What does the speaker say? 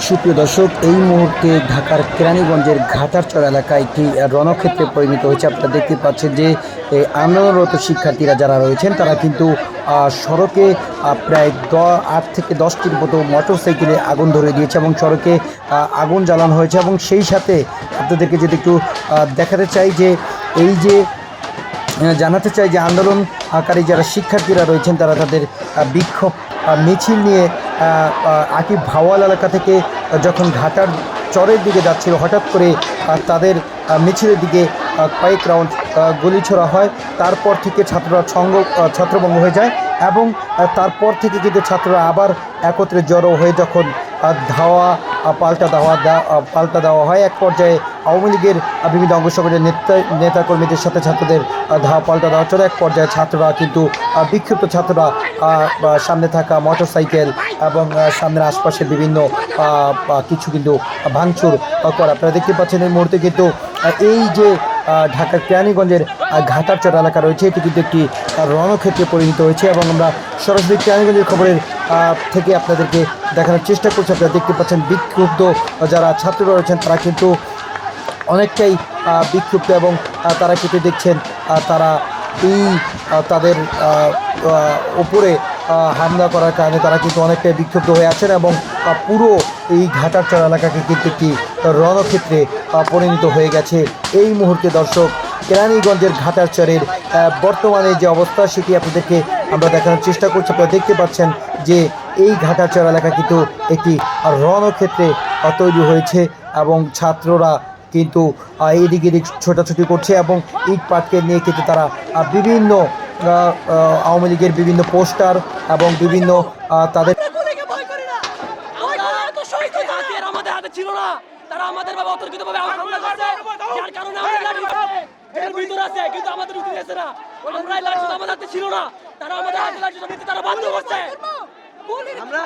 সুপ্রিয় দর্শক, এই মুহূর্তে ঢাকার কেরানীগঞ্জের ঘাটারচর এলাকায় একটি রণক্ষেত্রে পরিণত হয়েছে। আপনারা দেখতে পাচ্ছেন যে আন্দোলনরত শিক্ষার্থীরা যারা রয়েছেন, তারা কিন্তু সড়কে প্রায় দ, আট থেকে দশটির মতো মোটর সাইকেলে আগুন ধরে দিয়েছে এবং সড়কে আগুন জ্বালানো হয়েছে এবং সেই সাথে আপনাদেরকে যদি একটু দেখাতে চাই যে, এই যে জানাতে চাই যে, আন্দোলনকারী যারা শিক্ষার্থীরা রয়েছেন, তারা তাদের বিক্ষোভ মিছিল নিয়ে আকিব ভাওয়াল এলাকা থেকে যখন ঘাটার চরের দিকে যাচ্ছিল, হঠাৎ করে তাদের মিছিলের দিকে কয়েক রাউন্ড গুলি ছোড়া হয়। তারপর থেকে ছাত্ররা সঙ্গ ছাত্রবঙ্গ হয়ে যায় এবং তারপর থেকে কিন্তু ছাত্ররা আবার একত্রে জড়ো হয়ে যখন ধাওয়া পাল্টা দেওয়া পাল্টা দেওয়া হয়। এক পর্যায়ে আওয়ামী লীগের বিভিন্ন অঙ্গ সংগঠনের নেতা, নেতাকর্মীদের সাথে ছাত্রদের ধাওয়া পাল্টা দেওয়া চলে। এক পর্যায়ে ছাত্ররা কিন্তু বিক্ষিপ্ত ছাত্ররা সামনে থাকা মোটর সাইকেল এবং সামনের আশপাশের বিভিন্ন কিছু কিন্তু ভাঙচুর করে। আপনারা দেখতে পাচ্ছেন এই মুহূর্তে কিন্তু এই যে ঢাকার কেরানীগঞ্জের ঘাটারচর এলাকা রয়েছে। এটি কিন্তু একটি রণক্ষেত্রে পরিণত হয়েছে এবং আমরা সরাসরি কেরানীগঞ্জের খবরের থেকে আপনাদেরকে দেখানোর চেষ্টা করছি। আপনারা দেখতে পাচ্ছেন বিক্ষুব্ধ যারা ছাত্ররা রয়েছেন তারা কিন্তু অনেকটাই বিক্ষুব্ধ এবং তারা কিন্তু দেখছেন তারা এই তাদের আহ, হামলা করার কারণে তারা কিন্তু অনেকটাই বিক্ষুব্ধ হয়ে আছেন এবং পুরো এই ঘাটারচর এলাকাকে কিন্তু একটি রণক্ষেত্রে পরিণত হয়ে গেছে। এই মুহূর্তে দর্শক কেরানীগঞ্জের ঘাটারচরের বর্তমানে যে অবস্থা সেটি আপনাদেরকে আমরা দেখানোর চেষ্টা করছি। আপনারা দেখতে পাচ্ছেন যে এই ঘাটারচর এলাকা কিন্তু একটি রণক্ষেত্রে তৈরি হয়েছে এবং ছাত্ররা কিন্তু এদিক এদিক ছোটাছুটি করছে এবং ইট পাটকে নিয়ে কিন্তু তারা বিভিন্ন আওয়ামী লীগের বিভিন্ন পোস্টার এবং বিভিন্ন তাদের গুলিকে ভয় করি না। আমরা এত শহীদ হাতিয়ার আমাদের ছিল না। তারা আমাদের ভাবে অতর্কিত ভাবে হামলা করছে। যার কারণে আমাদের লাঠি আছে আছে কিন্তু আমাদের উঠে গেছে না। আমরা লাঠি আমাদের ছিল না। তারা আমাদের লাঠি নিতে তারা বাধ্য করছে। আমরা